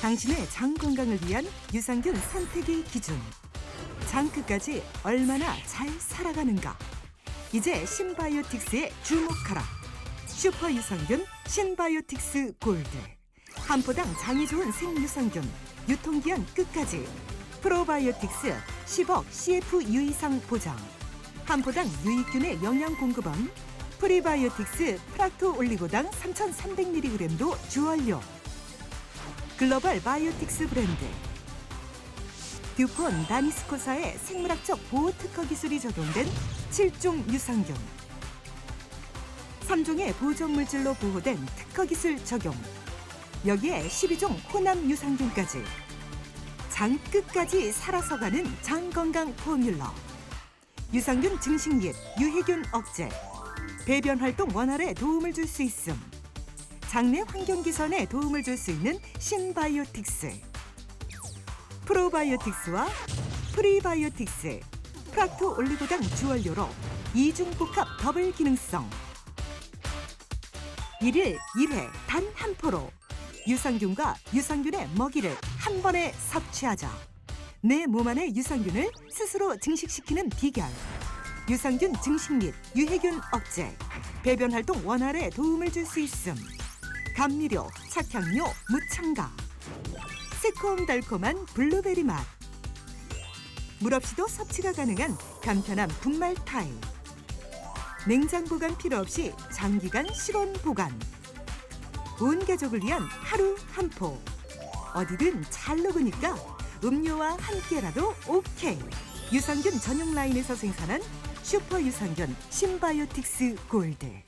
당신의 장 건강을 위한 유산균 선택의 기준. 장 끝까지 얼마나 잘 살아가는가. 이제 신바이오틱스에 주목하라. 슈퍼 유산균 신바이오틱스 골드. 한 포당 장이 좋은 생유산균. 유통기한 끝까지. 프로바이오틱스 10억 CFU 이상 보장. 한 포당 유익균의 영양 공급원. 프리바이오틱스 프락토 올리고당 3,300mg도 주원료. 글로벌 바이오틱스 브랜드. 듀폰 다니스코사의 생물학적 보호 특허 기술이 적용된 7종 유산균. 3종의 보존 물질로 보호된 특허 기술 적용. 여기에 12종 혼합 유산균까지. 장 끝까지 살아서 가는 장 건강 포뮬러. 유산균 증식 및 유해균 억제. 배변 활동 원활에 도움을 줄 수 있음. 장내 환경 개선에 도움을 줄 수 있는 신바이오틱스. 프로바이오틱스와 프리바이오틱스, 프락토 올리고당 주원료로 이중 복합 더블 기능성. 일일 일회 단 한 포로 유산균과 유산균의 먹이를 한 번에 섭취하자. 내 몸 안의 유산균을 스스로 증식시키는 비결. 유산균 증식 및 유해균 억제, 배변 활동 원활에 도움을 줄 수 있음. 감미료, 착향료, 무첨가. 새콤달콤한 블루베리 맛. 물 없이도 섭취가 가능한 간편한 분말 타입. 냉장 보관 필요 없이 장기간 실온 보관. 온 가족을 위한 하루 한 포. 어디든 잘 녹으니까 음료와 함께라도 오케이. 유산균 전용 라인에서 생산한 슈퍼 유산균 신바이오틱스 골드.